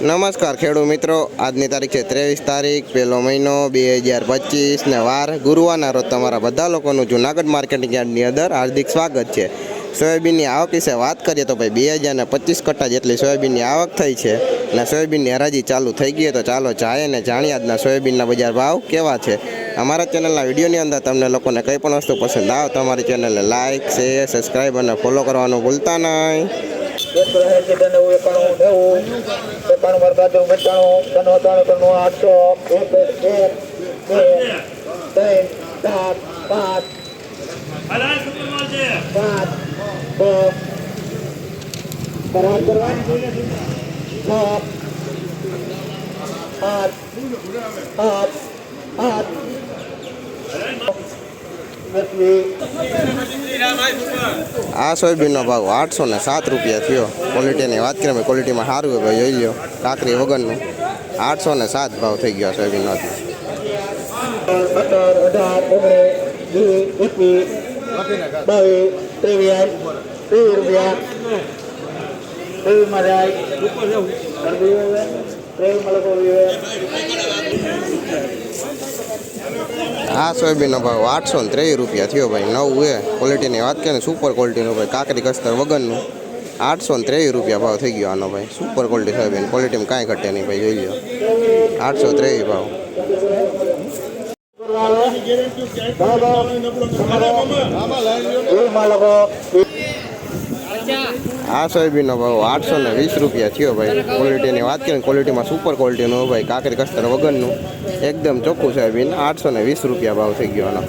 નમસ્કાર ખેડૂત મિત્રો. આજની તારીખ છે ત્રેવીસ તારીખ, પહેલો મહિનો બે હજાર પચીસ ને વાર ગુરુવારના રોજ તમારા બધા લોકોનું જુનાગઢ માર્કેટિંગ યાર્ડની અંદર હાર્દિક સ્વાગત છે. સોયાબીનની આવક વિશે વાત કરીએ તો ભાઈ બે હજાર ને પચીસ કટ્ટા જેટલી સોયાબીનની આવક થઈ છે અને સોયાબીનની હરાજી ચાલુ થઈ ગઈ તો ચાલો જાય ને જાણીએ આજના સોયાબીનના બજાર ભાવ કેવા છે. અમારા ચેનલના વિડીયોની અંદર તમને લોકોને કંઈ પણ વસ્તુ પસંદ આવે તો અમારી ચેનલને લાઇક શેર, સબસ્ક્રાઈબ અને ફોલો કરવાનું ભૂલતા નહીં. ટન એવું એકાણું, નેવું, એકાણું બાર બાજુ પંચાણું ત્રણ ત્રણ ત્રણ આઠસો, એક એક, બે ત્રણ, ચાર, પાંચ પાંચ છ આઠ આઠ આઠ આ સોયાબીનનો ભાવ આઠસો ને સાત રૂપિયા થયો ક્વોલિટીની વાત કરીએ ક્વોલિટીમાં સારું હોય ભાઈ જોઈ લો કાકરી વગરનું આઠસો ને સાત ભાવ થઈ ગયો સોયાબીનનો રૂપિયા આ સોયાબીનનો ભાવ આઠસો ને ત્રેવીસ રૂપિયા થયો ભાઈ નવું એ ક્વોલિટીની વાત કરીએ ને સુપર ક્વોલિટીનો ભાઈ કાકરી કસ્તર વગરનું. આઠસો ને ત્રેવીસ રૂપિયા ભાવ થઈ ગયો આનો ભાઈ સુપર ક્વોલિટી સોયાબીન. ક્વોલિટીમાં કાંઈ ઘટે નહીં ભાઈ જોઈ લો આઠસો ત્રેવીસ ભાવ. લખો આ સોયાબીનનો ભાવ આઠસો ને વીસ રૂપિયા થયો ભાઈ. ક્વોલિટીની વાત કરીએ ક્વોલિટીમાં સુપર ક્વોલિટીનું ભાઈ. કાકરી કસ્તર વગરનું. એકદમ ચોખ્ખું સોયાબીન, આઠસો ને વીસ રૂપિયા ભાવ થઈ ગયો આનો.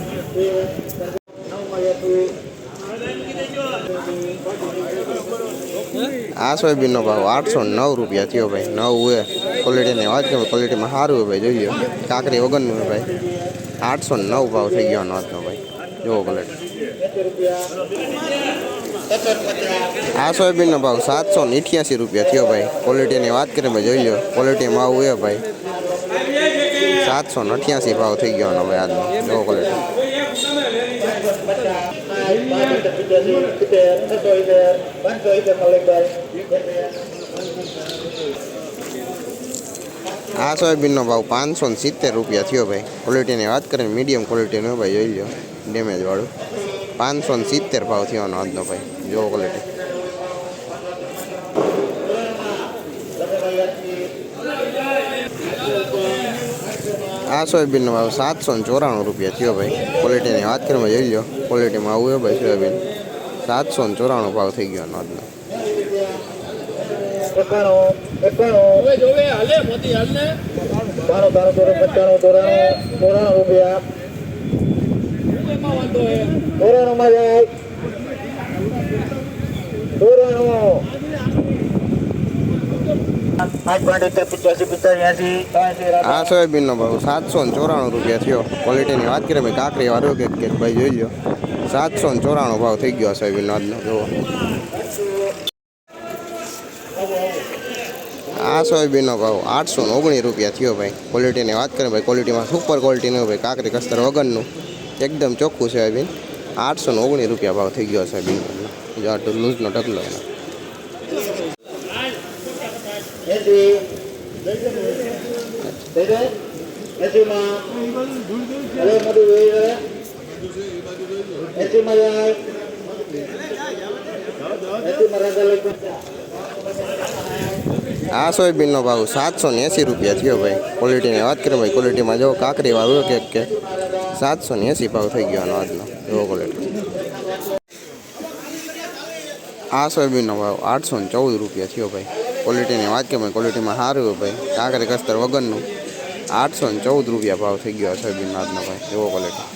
આ સોયાબીનનો ભાવ આઠસો નવ રૂપિયા થયો ભાઈ. નવ એ ક્વોલિટીની વાત કરીએ ક્વોલિટીમાં સારું હોય ભાઈ, જોઈએ. કાંકરી વગરનું ભાઈ. આઠસો નવ ભાવ થઈ ગયો આનો ભાઈ. જુઓ ક્વોલિટી આ સોયાબીનનો ભાવ સાતસો ને અઠ્યાસી રૂપિયા થયો ભાઈ. ક્વોલિટીની વાત કરીએ જોઈ લો ક્વોલિટીમાં આવું એ ભાઈ. સાતસો ને અઠ્યાસી ભાવ થઈ ગયો ભાઈ આજનો જો ક્વોલિટી આ સોયાબીનનો ભાવ પાંચસો ને સિત્તેર રૂપિયા થયો ભાઈ. ક્વોલિટીની વાત કરીને મીડિયમ ક્વોલિટીનો ભાઈ, જોઈ લો ડેમેજવાળું પાંચસો ને સિત્તેર ભાવ થયો આજનો ભાઈ. જુઓ ક્વોલિટી આ સોયાબીનનો ભાવ સાતસો ને ચોરાણું રૂપિયા થયો ભાઈ. ક્વોલિટીની વાત કરીએ ભાઈ જોઈ લો ક્વોલિટીમાં આવું હોય ભાઈ સોયાબીન. સાતસો ને ચોરાણું ભાવ થઈ ગયો આજનો. બાણું તાણું ચોરું પંચાણું ચોરાણું રૂપિયા. ચોરાણું માં જાય. આ સોયાબીનનો ભાવ સાતસો ને ચોરાણું રૂપિયા થયો. ક્વોલિટીની વાત કરીએ, ભાઈ કાકરી વાળો કે ભાઈ જોઈ લો સાતસો ને ચોરાણું ભાવ થઈ ગયો આ સોયાબીનનો આજનો, જુઓ. આ સોયાબીનનો ભાવ આઠસો ને ઓગણીસ રૂપિયા થયો, ભાઈ. ક્વોલિટીની વાત કરીએ, ભાઈ ક્વોલિટીમાં સુપર ક્વોલિટીનું ભાઈ કાકરી કસ્તર વગરનું. એકદમ ચોખ્ખું સોયાબીન. આઠસો ઓગણીસ રૂપિયા ભાવ થઈ ગયો છે બિલકુલ જો આ લૂઝનો ઢગલો આ સોયાબીનનો ભાવ સાતસો ને એંસી રૂપિયા થયો ભાઈ. ક્વોલિટીની વાત કરીએ ભાઈ ક્વોલિટીમાં જો કાકરી વાળું કે સાતસો ને એંસી ભાવ થઈ ગયો આનો આજનો. એવો ક્વોલિટી આ સોયાબીનનો ભાવ આઠસો ને ચૌદ રૂપિયા થયો ભાઈ. ક્વોલિટીની વાત કે ભાઈ ક્વોલિટીમાં સારું હોય ભાઈ. કાંકરે કસ્તર વગરનું આઠસો ને ચૌદ રૂપિયા ભાવ થઈ ગયો આ સોયાબીનનો આજનો ભાઈ. એવો ક્વોલિટી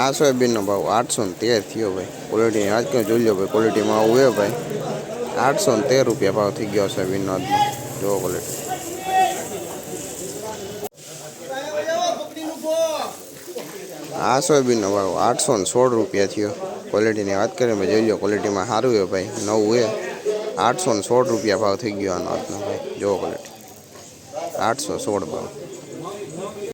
આ સોયાબીનનો ભાવ આઠસો ને તેર થયો ભાઈ. ક્વોલિટીની વાત કે જોઈ લો ભાઈ ક્વોલિટીમાં આવું ભાઈ. આઠસો ને તેર રૂપિયા ભાવ થઈ ગયો સોયાબીનનો આજનો. જોવો ક્વોલિટી આ સોયાબીનનો ભાવ આઠસો ને સોળ રૂપિયા થયો. ક્વોલિટીની વાત કરીએ ભાઈ જોઈ લો ક્વોલિટીમાં સારું એ ભાઈ, નવું એ આઠસો ને સોળ રૂપિયા ભાવ થઈ ગયો આનો આજનો ભાઈ. જોવો ક્વોલિટી આઠસો સોળ ભાવ.